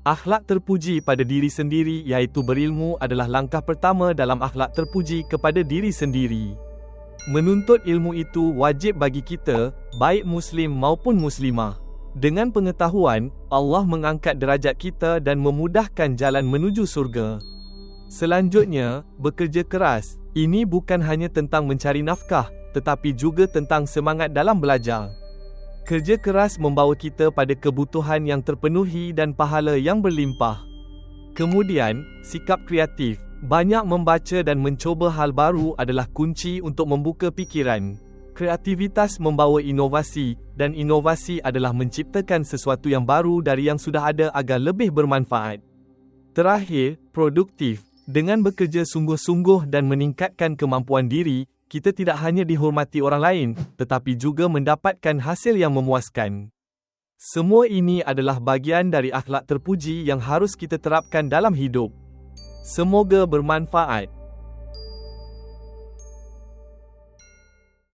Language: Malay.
Akhlak terpuji pada diri sendiri iaitu berilmu adalah langkah pertama dalam akhlak terpuji kepada diri sendiri. Menuntut ilmu itu wajib bagi kita, baik muslim maupun muslimah. Dengan pengetahuan, Allah mengangkat derajat kita dan memudahkan jalan menuju surga. Selanjutnya, bekerja keras. Ini bukan hanya tentang mencari nafkah, tetapi juga tentang semangat dalam belajar. Kerja keras membawa kita pada kebutuhan yang terpenuhi dan pahala yang berlimpah. Kemudian, sikap kreatif. Banyak membaca dan mencoba hal baru adalah kunci untuk membuka pikiran. Kreativitas membawa inovasi, dan inovasi adalah menciptakan sesuatu yang baru dari yang sudah ada agar lebih bermanfaat. Terakhir, produktif. Dengan bekerja sungguh-sungguh dan meningkatkan kemampuan diri, kita tidak hanya dihormati orang lain, tetapi juga mendapatkan hasil yang memuaskan. Semua ini adalah bagian dari akhlak terpuji yang harus kita terapkan dalam hidup. Semoga bermanfaat.